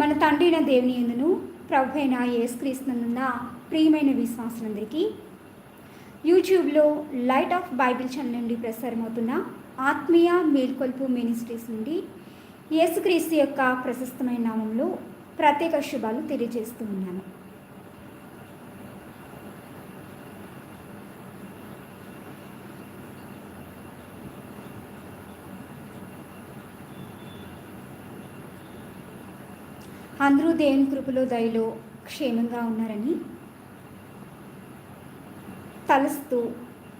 మన తండ్రిన దేవుని ఎందును ప్రభు అయిన యేసుక్రీస్తునందున ప్రియమైన విశ్వాసులందరికీ యూట్యూబ్లో లైట్ ఆఫ్ బైబిల్ ఛానల్ నుండి ప్రసారమవుతున్న ఆత్మీయ మేల్కొల్పు మినిస్ట్రీస్ నుండి యేసుక్రీస్తు యొక్క ప్రశస్తమైన నామంలో ప్రత్యేక శుభాలు తెలియజేస్తూ ఉన్నాను. అందరూ దేవుని కృపలో దయలో క్షేమంగా ఉన్నారని తలుస్తూ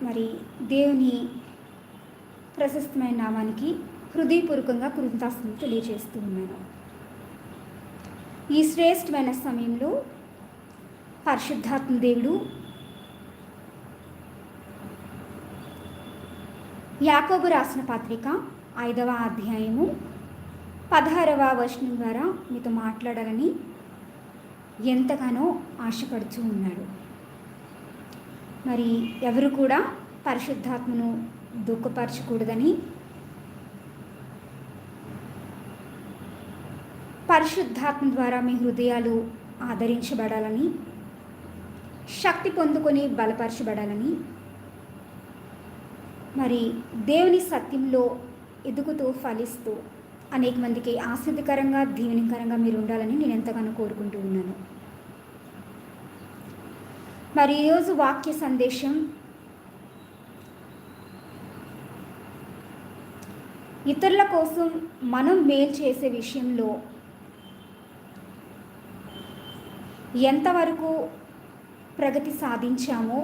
మరి దేవుని ప్రశస్తమైన నామానికి హృదయపూర్వకంగా కృతజ్ఞతలు తెలియజేస్తూ ఉన్నాను. ఈ శ్రేష్టమైన సమయంలో పరిశుద్ధాత్మ దేవుడు యాకోబు రాసిన పత్రిక ఐదవ అధ్యాయము పదహారవ వచనం ద్వారా మీతో మాట్లాడాలని ఎంతగానో ఆశపడుతూ ఉన్నాడు. మరి ఎవరు కూడా పరిశుద్ధాత్మను దుఃఖపరచకూడదని పరిశుద్ధాత్మ ద్వారా మీ హృదయాలు ఆదరించబడాలని శక్తి పొందుకొని బలపరచబడాలని మరి దేవుని సత్యంలో ఎదుగుతూ ఫలిస్తూ అనేక మందికి ఆసక్తికరంగా దీవెనకరంగా మీరు ఉండాలని నేను ఎంతగానో కోరుకుంటూ ఉన్నాను. మరి ఈరోజు వాక్య సందేశం ఇతరుల కోసం మనం మేలు చేసే విషయంలో ఎంతవరకు ప్రగతి సాధించామో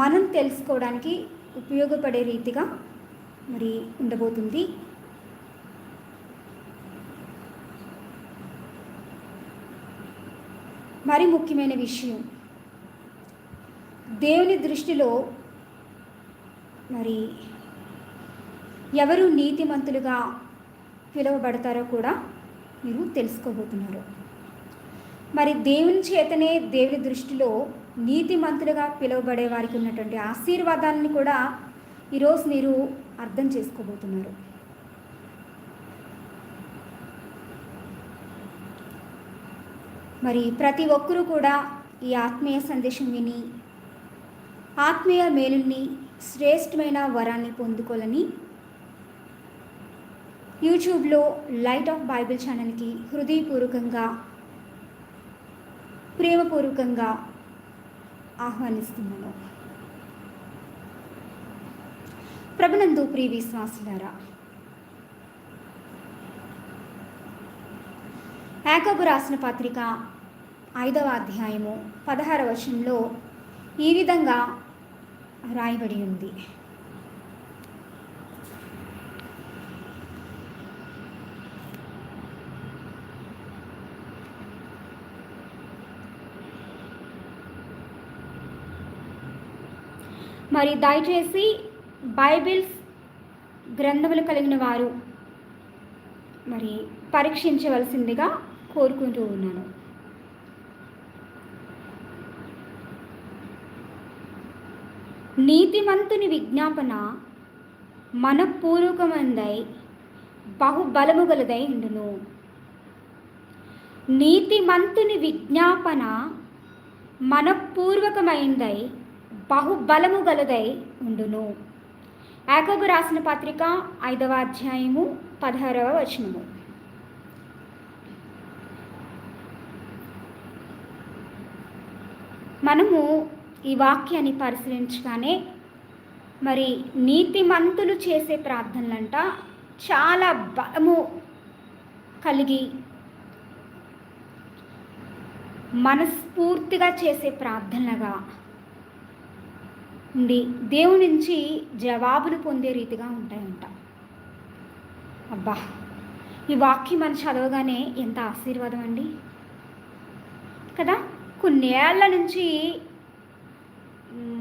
మనం తెలుసుకోవడానికి ఉపయోగపడే రీతిగా మరి ఉండబోతుంది. మరి ముఖ్యమైన విషయం దేవుని దృష్టిలో మరి ఎవరు నీతిమంతులుగా పిలువబడతారో కూడా మీరు తెలుసుకోబోతున్నారు. మరి దేవుని చేతనే దేవుని దృష్టిలో నీతిమంతులుగా పిలువబడే వారికి ఉన్నటువంటి ఆశీర్వాదాన్ని కూడా ఈరోజు మీరు అర్థం చేసుకోబోతున్నారు. మరి ప్రతి ఒక్కరూ కూడా ఈ ఆత్మీయ సందేశం విని ఆత్మీయ మేలుని శ్రేష్టమైన వరాన్ని పొందుకోవాలని యూట్యూబ్లో లైట్ ఆఫ్ బైబిల్ ఛానల్కి హృదయపూర్వకంగా ప్రేమపూర్వకంగా ఆహ్వానిస్తున్నాను. ప్రభునందు ప్రియ విశ్వాసులారా యాకబు రాసిన పత్రిక ఐదవ అధ్యాయము పదహార వచనంలో ఈ విధంగా రాయబడి ఉంది. మరి దయచేసి బైబిల్స్ గ్రంథములు కలిగిన వారు మరి పరీక్షించవలసిందిగా కోరుకుంటూ ఉన్నాను. నీతిమంతుని విజ్ఞాపన మనపూర్వకమందై బహుబలము గలదై ఉండును. నీతిమంతుని విజ్ఞాపన మనపూర్వకమైందై బహుబలము గలదై ఉండును. యాకబు రాసిన పత్రిక ఐదవ అధ్యాయము పదహారవ వచనము. మనము ఈ వాక్యాన్ని పరిశీలించగానే మరి నీతిమంతులు చేసే ప్రార్థనలంట చాలా బలము కలిగి మనస్ఫూర్తిగా చేసే ప్రార్థనలుగా ఉండి దేవుని నుంచి జవాబులు పొందే రీతిగా ఉంటాయంట. అబ్బా ఈ వాక్యం మనం చదవగానే ఎంత ఆశీర్వాదం అండి. కదా కొన్నేళ్ళ నుంచి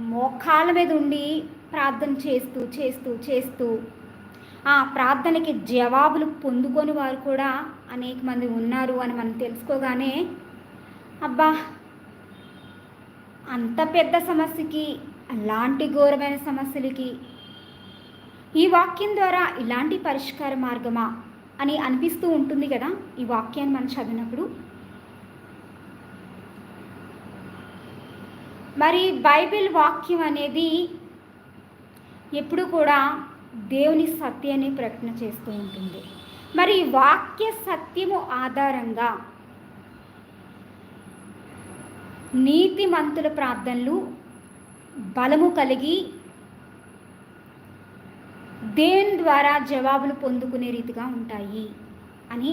మోకాళ్ళ మీద ఉండి ప్రార్థన చేస్తూ చేస్తూ చేస్తూ ఆ ప్రార్థనకి జవాబులు పొందుకొని వారు కూడా అనేక మంది ఉన్నారు అని మనం తెలుసుకోగానే అబ్బా అంత పెద్ద సమస్యకి అలాంటి ఘోరమైన సమస్యలకి ఈ వాక్యం ద్వారా ఇలాంటి పరిష్కార మార్గమా అని అనిపిస్తూ ఉంటుంది కదా ఈ వాక్యాన్ని మనం చదివినప్పుడు. మరి బైబిల్ వాక్యం అనేది ఎప్పుడు కూడా దేవుని సత్యాన్ని ప్రకటన చేస్తూ ఉంటుంది. మరి వాక్య సత్యము ఆధారంగా నీతిమంతుల ప్రార్థనలు బలము కలిగి దేని ద్వారా జవాబులు పొందుకునే రీతిగా ఉంటాయి అని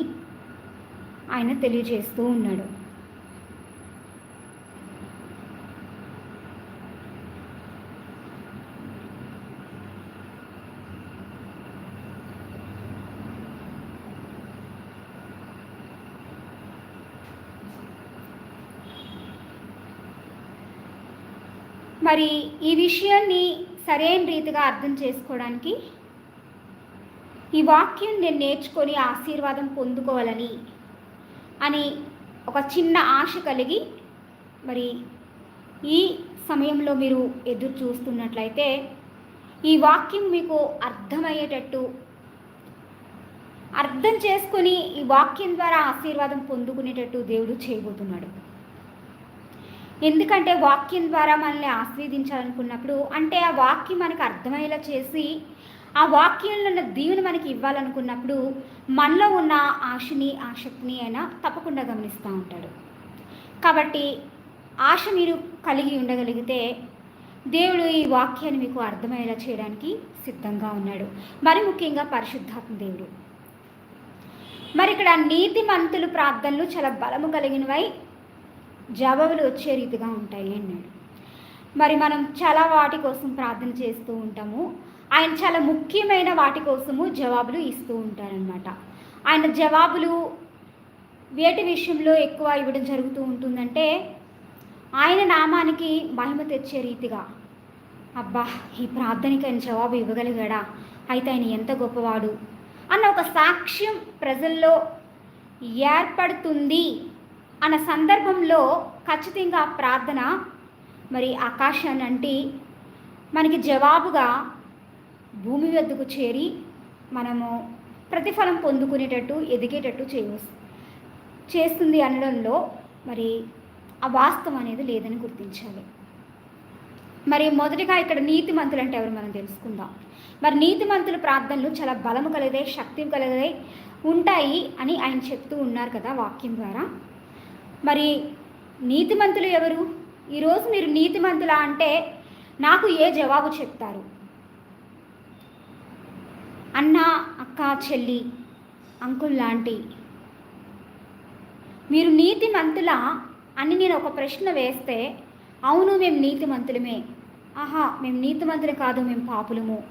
ఆయన తెలియజేస్తూ ఉన్నాడు. మరి ఈ విషయాన్ని సరైన రీతిగా అర్థం చేసుకోవడానికి ఈ వాక్యం నేను నేర్చుకొని ఆశీర్వాదం పొందుకోవాలని అని ఒక చిన్న ఆశ కలిగి మరి ఈ సమయంలో మీరు ఎదురు చూస్తున్నట్లయితే ఈ వాక్యం మీకు అర్థమయ్యేటట్టు అర్థం చేసుకొని ఈ వాక్యం ద్వారా ఆశీర్వాదం పొందుకునేటట్టు దేవుడు చేయబోతున్నాడు. ఎందుకంటే వాక్యం ద్వారా మనల్ని ఆస్వాదించాలనుకున్నప్పుడు అంటే ఆ వాక్యం మనకు అర్థమయ్యేలా చేసి ఆ వాక్యంలో ఉన్న దీవుని మనకి ఇవ్వాలనుకున్నప్పుడు మనలో ఉన్న ఆశని ఆసక్తిని అయినా తప్పకుండా గమనిస్తూ ఉంటాడు. కాబట్టి ఆశ మీరు కలిగి ఉండగలిగితే దేవుడు ఈ వాక్యాన్ని మీకు అర్థమయ్యేలా చేయడానికి సిద్ధంగా ఉన్నాడు. మరి ముఖ్యంగా పరిశుద్ధాత్మ దేవుడు. మరి ఇక్కడ నీతి మంతులు ప్రార్థనలు చాలా బలము కలిగినవై జవాబులు వచ్చే రీతిగా ఉంటాయి అన్నాడు. మరి మనం చాలా వాటి కోసం ప్రార్థన చేస్తూ ఉంటాము. ఆయన చాలా ముఖ్యమైన వాటి కోసము జవాబులు ఇస్తూ ఉంటారనమాట ఆయన జవాబులు వేటి విషయంలో ఎక్కువ ఇవ్వడం జరుగుతూ ఉంటుందంటే ఆయన నామానికి మహిమ తెచ్చే రీతిగా అబ్బా ఈ ప్రార్థనకి ఆయన జవాబు ఇవ్వగలిగాడా? అయితే ఆయన ఎంత గొప్పవాడు? అన్న ఒక సాక్ష్యం ప్రజల్లో ఏర్పడుతుంది. అన్న సందర్భంలో ఖచ్చితంగా ప్రార్థన మరి ఆకాశాన్ని అంటే మనకి జవాబుగా భూమి వద్దకు చేరి మనము ప్రతిఫలం పొందుకునేటట్టు ఎదిగేటట్టు చేయ చేస్తుంది అనడంలో మరి ఆ వాస్తవం అనేది లేదని గుర్తించాలి. మరి మొదటిగా ఇక్కడ నీతి మంతులు అంటే ఎవరు మనం తెలుసుకుందాం. మరి నీతి మంతుల ప్రార్థనలు చాలా బలము కలిగే శక్తి కలిగే ఉంటాయి అని ఆయన చెప్తూ ఉన్నారు కదా వాక్యం ద్వారా. మరి నీతిమంతులు ఎవరు? ఈరోజు మీరు నీతిమంతులా అంటే నాకు ఏ జవాబు చెప్తారు? అన్న అక్క చెల్లి అంకుల్ లాంటి. మీరు నీతిమంతులా అని నేను ఒక ప్రశ్న వేస్తే అవును మేము నీతిమంతులమే. ఆహా మేము నీతిమంతులు కాదు మేము పాపులము.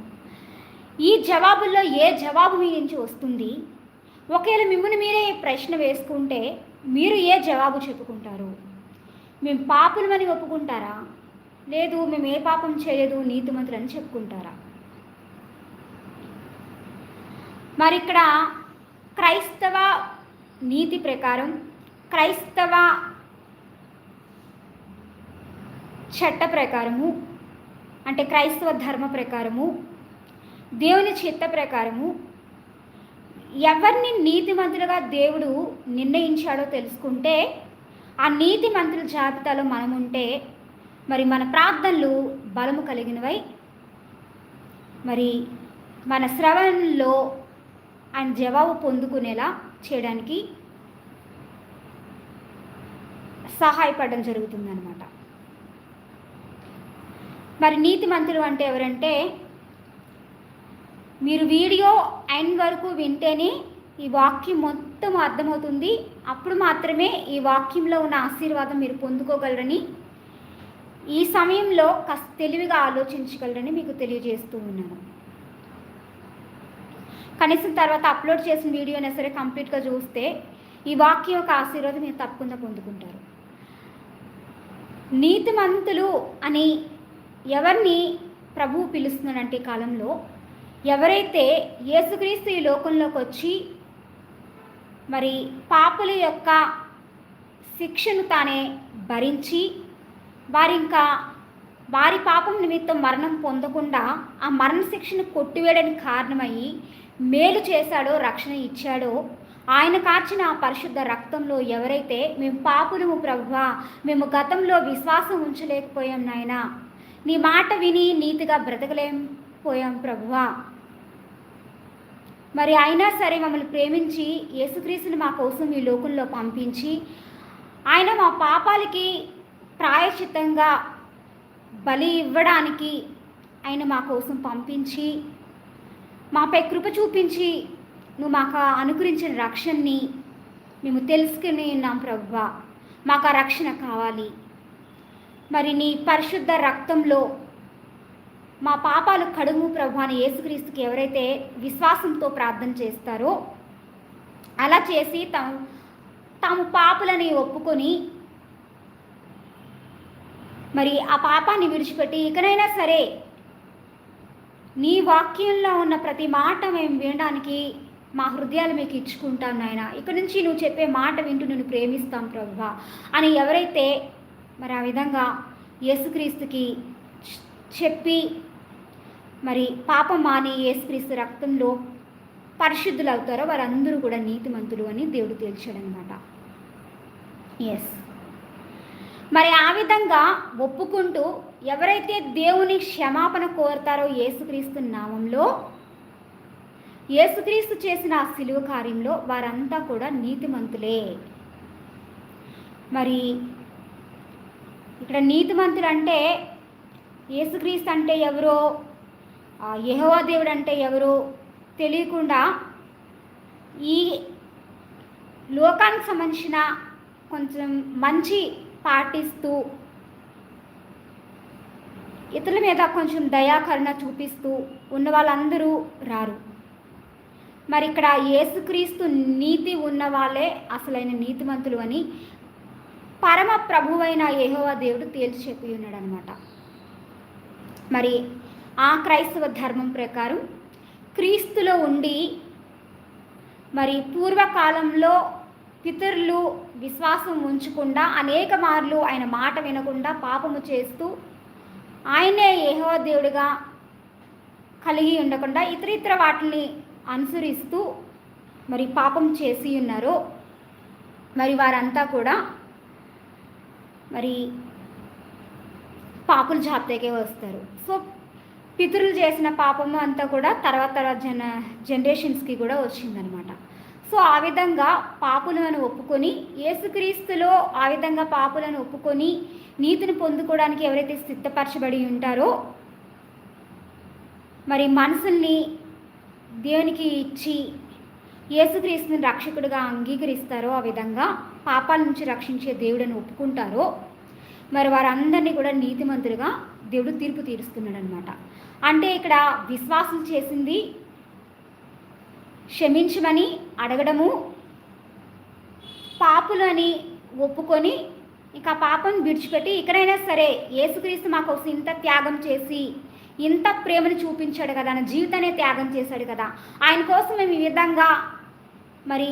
ఈ జవాబుల్లో ఏ జవాబు మీ నుంచి వస్తుంది? ఒకవేళ మిమ్మల్ని మీరే ప్రశ్న వేసుకుంటే మీరు ఏ జవాబు చెప్పుకుంటారు? మేము పాపులమని ఒప్పుకుంటారా? లేదు మేము ఏ పాపం చేయలేదు నీతిమంతులని చెప్పుకుంటారా? మరి ఇక్కడ క్రైస్తవ నీతి ప్రకారం క్రైస్తవ చట్ట ప్రకారము అంటే క్రైస్తవ ధర్మ ప్రకారము దేవుని చిత్త ప్రకారము ఎవరిని నీతిమంతులుగా దేవుడు నిర్ణయించాడో తెలుసుకుంటే ఆ నీతిమంతుల జాబితాలో మనం ఉంటే మరి మన ప్రార్థనలు బలము కలిగినవై మరి మన శ్రవణంలో ఆయన జవాబు పొందుకునేలా చేయడానికి సహాయపడడం జరుగుతుందన్నమాట. మరి నీతిమంతులు అంటే ఎవరంటే మీరు వీడియో ఎండ్ వరకు వింటేనే ఈ వాక్యం మొత్తం అర్థమవుతుంది. అప్పుడు మాత్రమే ఈ వాక్యంలో ఉన్న ఆశీర్వాదం మీరు పొందుకోగలరని ఈ సమయంలో కాస్త తెలివిగా ఆలోచించగలరని మీకు తెలియజేస్తూ ఉన్నాను. కనీసం తర్వాత అప్లోడ్ చేసిన వీడియోనే సరే కంప్లీట్గా చూస్తే ఈ వాక్యం యొక్క ఆశీర్వాదం మీరు తప్పకుండా పొందుకుంటారు. నీతిమంతులు అని ఎవరిని ప్రభువు పిలుస్తున్నాడంటే ఈ కాలంలో ఎవరైతే యేసుక్రీస్తు ఈ లోకంలోకి వచ్చి మరి పాపుల యొక్క శిక్షను తానే భరించి వారి ఇంకా వారి పాపం నిమిత్తం మరణం పొందకుండా ఆ మరణ శిక్షను కొట్టివేయడానికి కారణమయ్యి మేలు చేశాడో రక్షణ ఇచ్చాడో ఆయన కార్చిన ఆ పరిశుద్ధ రక్తంలో ఎవరైతే మేము పాపులము ప్రభువా మేము గతంలో విశ్వాసం ఉంచలేకపోయాం నాయన నీ మాట విని నీతిగా బ్రతకలేం. పోయాం ప్రభువా. మరి అయినా సరే మమ్మల్ని ప్రేమించి యేసుక్రీస్తుని మా కోసం ఈ లోకంలో పంపించి ఆయన మా పాపాలకి ప్రాయశ్చితంగా బలి ఇవ్వడానికి ఆయన మా కోసం పంపించి మాపై కృప చూపించి నువ్వు మాకు అనుగ్రహించిన రక్షణని మేము తెలుసుకుని ఉన్నాం ప్రభువా. మాకు ఆ రక్షణ కావాలి. మరి నీ పరిశుద్ధ రక్తంలో మా పాపాలు కడుగు ప్రభు అని యేసుక్రీస్తుకి ఎవరైతే విశ్వాసంతో ప్రార్థన చేస్తారో అలా చేసి తాము తాము పాపులని ఒప్పుకొని మరి ఆ పాపాన్ని విడిచిపెట్టి ఇకనైనా సరే నీ వాక్యంలో ఉన్న ప్రతి మాట మేము వినడానికి మా హృదయాలు మీకు ఇచ్చుకుంటాం నాయన. ఇక్కడి నుంచి నువ్వు చెప్పే మాట వింటూ నేను ప్రేమిస్తాం ప్రభువా అని ఎవరైతే మరి ఆ విధంగా యేసుక్రీస్తుకి చెప్పి మరి పాపం మాని యేసుక్రీస్తు రక్తంలో పరిశుద్ధులు అవుతారో వారందరూ కూడా నీతిమంతులు అని దేవుడు తేల్చాడనమాట ఎస్ మరి ఆ విధంగా ఒప్పుకుంటూ ఎవరైతే దేవుని క్షమాపణ కోరుతారో యేసుక్రీస్తు నామంలో యేసుక్రీస్తు చేసిన ఆ సిలువ కార్యంలో వారంతా కూడా నీతిమంతులే. మరి ఇక్కడ నీతిమంతులు అంటే యేసుక్రీస్తు అంటే ఎవరో యహోవా దేవుడు అంటే ఎవరో తెలియకుండా ఈ లోకానికి సంబంధించిన కొంచెం మంచి పాటిస్తూ ఇతరుల మీద కొంచెం దయాకరణ చూపిస్తూ ఉన్న వాళ్ళందరూ రారు. మరి ఇక్కడ యేసుక్రీస్తు నీతి ఉన్న వాళ్ళే అసలైన నీతిమంతులు అని పరమ ప్రభువైన యహోవా దేవుడు తేల్చి చెప్పి ఉన్నాడనమాట మరి ఆ క్రైస్తవ ధర్మం ప్రకారం క్రీస్తులో ఉండి మరి పూర్వకాలంలో పితరులు విశ్వాసం ఉంచకుండా అనేక మార్లు ఆయన మాట వినకుండా పాపము చేస్తూ ఆయనే యహోదేవుడిగా కలిగి ఉండకుండా ఇతర ఇతర వాటిని అనుసరిస్తూ మరి పాపం చేసి ఉన్నారు. మరి వారంతా కూడా మరి పాపుల జాబితాకే వస్తారు. సో పితరులు చేసిన పాపము అంతా కూడా తర్వాత తర్వాత జన జనరేషన్స్కి కూడా వచ్చిందనమాట సో ఆ విధంగా పాపులను ఒప్పుకొని యేసుక్రీస్తులో ఆ విధంగా పాపులను ఒప్పుకొని నీతిని పొందుకోవడానికి ఎవరైతే సిద్ధపరచబడి ఉంటారో మరి మనసుల్ని దేవునికి ఇచ్చి యేసుక్రీస్తుని రక్షకుడిగా అంగీకరిస్తారో ఆ విధంగా పాపాల నుంచి రక్షించే దేవుడని ఒప్పుకుంటారో మరి వారందరినీ కూడా నీతిమంతులుగా దేవుడు తీర్పు తీరుస్తున్నాడు అనమాట అంటే ఇక్కడ విశ్వాసం చేసింది క్షమించమని అడగడము పాపులని ఒప్పుకొని ఇంకా పాపం విడిచిపెట్టి ఇక్కడైనా సరే యేసుక్రీస్తు మా కోసం ఇంత త్యాగం చేసి ఇంత ప్రేమను చూపించాడు కదా నా జీవితాన్ని త్యాగం చేశాడు కదా. ఆయన కోసం మేము ఈ విధంగా మరి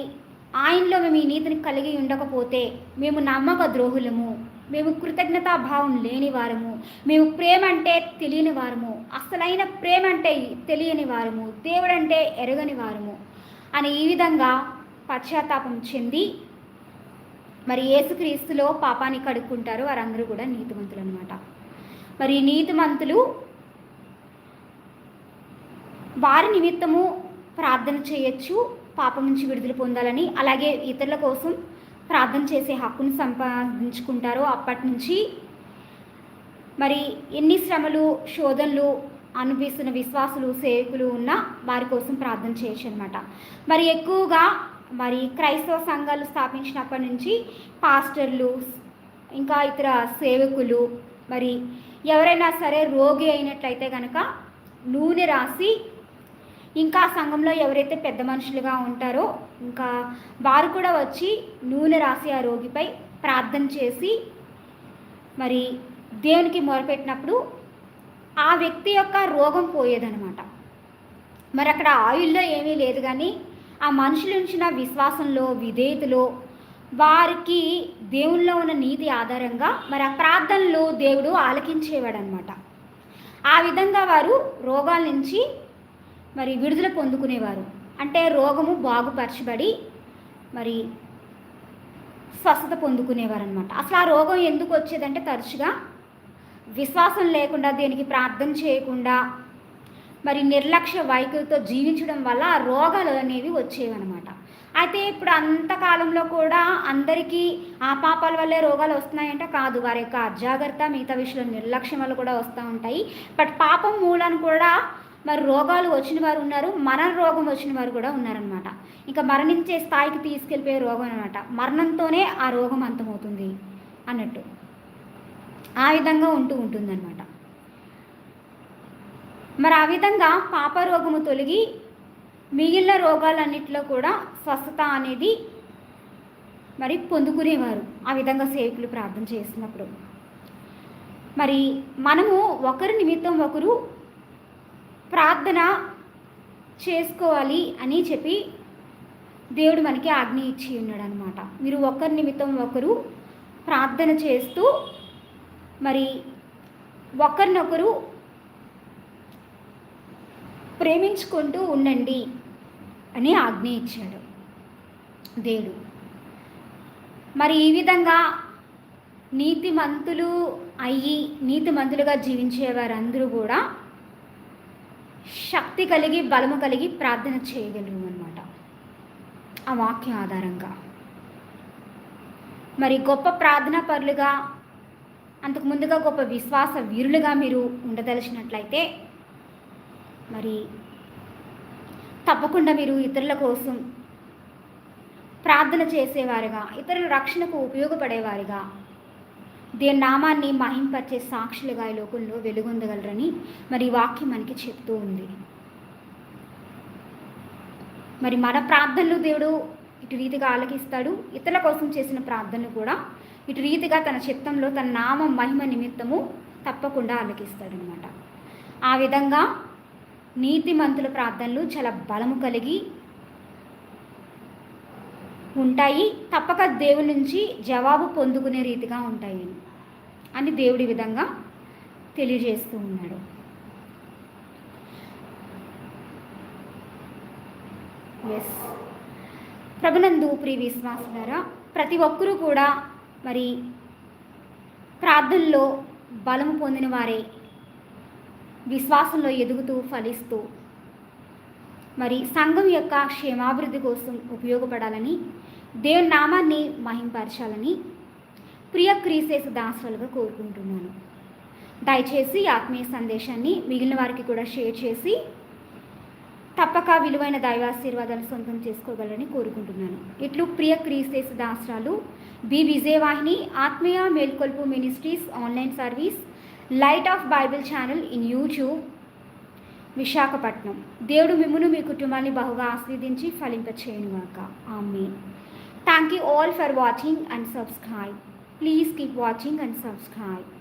ఆయనలో మేము ఈ నీతిని కలిగి ఉండకపోతే మేము నమ్మక ద్రోహులము. మేము కృతజ్ఞతాభావం లేని వారము మేము ప్రేమ అంటే తెలియని వారము అసలైన ప్రేమ అంటే తెలియని వారము దేవుడంటే ఎరగని వారము అని ఈ విధంగా పశ్చాత్తాపం చెంది మరి యేసుక్రీస్తులో పాపాన్ని కడుక్కుంటారు వారందరూ కూడా నీతిమంతులు అనమాట మరి నీతిమంతులు వారి నిమిత్తము ప్రార్థన చేయొచ్చు పాపం నుంచి విడుదల పొందాలని అలాగే ఇతరుల కోసం ప్రార్థన చేసే హక్కును సంపాదించుకుంటారో అప్పటి నుంచి. మరి ఎన్ని శ్రమలు శోధనలు అనుభవిస్తున్న విశ్వాసులు సేవకులు ఉన్న వారి కోసం ప్రార్థన చేయొచ్చు అనమాట మరి ఎక్కువగా మరి క్రైస్తవ సంఘాలు స్థాపించినప్పటి నుంచి పాస్టర్లు ఇంకా ఇతర సేవకులు మరి ఎవరైనా సరే రోగి అయినట్లయితే కనుక నూనె రాసి ఇంకా సంఘంలో ఎవరైతే పెద్ద మనుషులుగా ఉంటారో ఇంకా వారు కూడా వచ్చి నూనె రాసి ఆ రోగిపై ప్రార్థన చేసి మరి దేవునికి మొరపెట్టినప్పుడు ఆ వ్యక్తి యొక్క రోగం పోయేదనమాట మరి అక్కడ ఆయుల్లో ఏమీ లేదు కానీ ఆ మనుషులు ఉంచిన విశ్వాసంలో విధేయతలో వారికి దేవుల్లో ఉన్న నీతి ఆధారంగా మరి ఆ ప్రార్థనలు దేవుడు ఆలకించేవాడు అనమాట ఆ విధంగా వారు రోగాల నుంచి మరి విడుదల పొందుకునేవారు. అంటే రోగము బాగుపరచబడి మరి స్వస్థత పొందుకునేవారు అనమాట అసలు ఆ రోగం ఎందుకు వచ్చేదంటే తరచుగా విశ్వాసం లేకుండా దేనికి ప్రార్థన చేయకుండా మరి నిర్లక్ష్య వైఖరితో జీవించడం వల్ల ఆ రోగాలు అనేవి వచ్చేవన్నమాట. అయితే ఇప్పుడు అంతకాలంలో కూడా అందరికీ ఆ పాపాల వల్లే రోగాలు వస్తున్నాయంటే కాదు. వారి యొక్క అజాగ్రత్త మిగతా విషయంలో నిర్లక్ష్యం వల్ల కూడా వస్తూ ఉంటాయి. బట్ పాపం మూలాన్ని కూడా మరి రోగాలు వచ్చిన వారు ఉన్నారు మరణ రోగం వచ్చిన వారు కూడా ఉన్నారనమాట ఇంకా మరణించే స్థాయికి తీసుకెళ్ళిపోయే రోగం అనమాట మరణంతోనే ఆ రోగం అంతమవుతుంది అన్నట్టు. ఆ విధంగా ఉంటూ ఉంటుందన్నమాట. మరి ఆ విధంగా పాప రోగము తొలగి మిగిలిన రోగాలన్నింటిలో కూడా స్వస్థత అనేది మరి పొందుకునేవారు. ఆ విధంగా సేవకులు ప్రార్థన చేసినప్పుడు మరి మనము ఒకరి నిమిత్తం ఒకరు ప్రార్థన చేసుకోవాలి అని చెప్పి దేవుడు మనకి ఆజ్ఞ ఇచ్చి ఉన్నాడు అనమాట మీరు ఒకరి నిమిత్తం ఒకరు ప్రార్థన చేస్తూ మరి ఒకరినొకరు ప్రేమించుకుంటూ ఉండండి అని ఆజ్ఞ ఇచ్చాడు దేవుడు. మరి ఈ విధంగా నీతిమంతులు అయ్యి నీతిమంతులుగా జీవించే వారందరూ కూడా శక్తి కలిగి బలము కలిగి ప్రార్థన చేయగలరు అనమాట ఆ వాక్యం ఆధారంగా. మరి గొప్ప ప్రార్థనా పరులుగా అంతకు ముందుగా గొప్ప విశ్వాస వీరులుగా మీరు ఉండదలిచినట్లయితే మరి తప్పకుండా మీరు ఇతరుల కోసం ప్రార్థన చేసేవారుగా ఇతరుల రక్షణకు ఉపయోగపడేవారిగా దేని నామాన్ని మహింపరిచే సాక్షులుగా ఈ లోకంలో వెలుగొందగలరని మరి ఈ వాక్యం మనకి చెప్తూ ఉంది. మరి మన ప్రార్థనలు దేవుడు ఇటు రీతిగా ఆలకిస్తాడు. ఇతరుల కోసం చేసిన ప్రార్థనలు కూడా ఇటు రీతిగా తన చిత్తంలో తన నామం మహిమ నిమిత్తము తప్పకుండా ఆలకిస్తాడనమాట ఆ విధంగా నీతిమంతుల ప్రార్థనలు చాలా బలము కలిగి ఉంటాయి. తప్పక దేవుడి నుంచి జవాబు పొందుకునే రీతిగా ఉంటాయి. అని దేవుడి విధంగా తెలియజేస్తూ ఉన్నాడు. ఎస్ ప్రభునందు ప్రియ విశ్వాసులారా ప్రతి ఒక్కరూ కూడా మరి ప్రార్థనలో బలము పొందిన వారే విశ్వాసంలో ఎదుగుతూ ఫలిస్తూ మరి సంఘం యొక్క క్షేమాభివృద్ధి కోసం ఉపయోగపడాలని దేవుని నామాన్ని మహింపరచాలని ప్రియ క్రీసేసు దాసులుగా కోరుకుంటున్నాను. దయచేసి ఆత్మీయ సందేశాన్ని మిగిలిన వారికి కూడా షేర్ చేసి తప్పక విలువైన దైవాశీర్వాదాలు సొంతం చేసుకోగలని కోరుకుంటున్నాను. ఇట్లు ప్రియ క్రీస్తేసు దాసరాలు బి విజయవాహిని ఆత్మీయ మేల్కొల్పు ministries online service light of Bible channel in YouTube Visakhapatnam. దేవుడు మిమ్మును మీ కుటుంబాన్ని బహుగా ఆస్వాదించి ఫలింపచేయనుగాక. ఆమె Thank you all for watching and subscribe. Please keep watching and subscribe.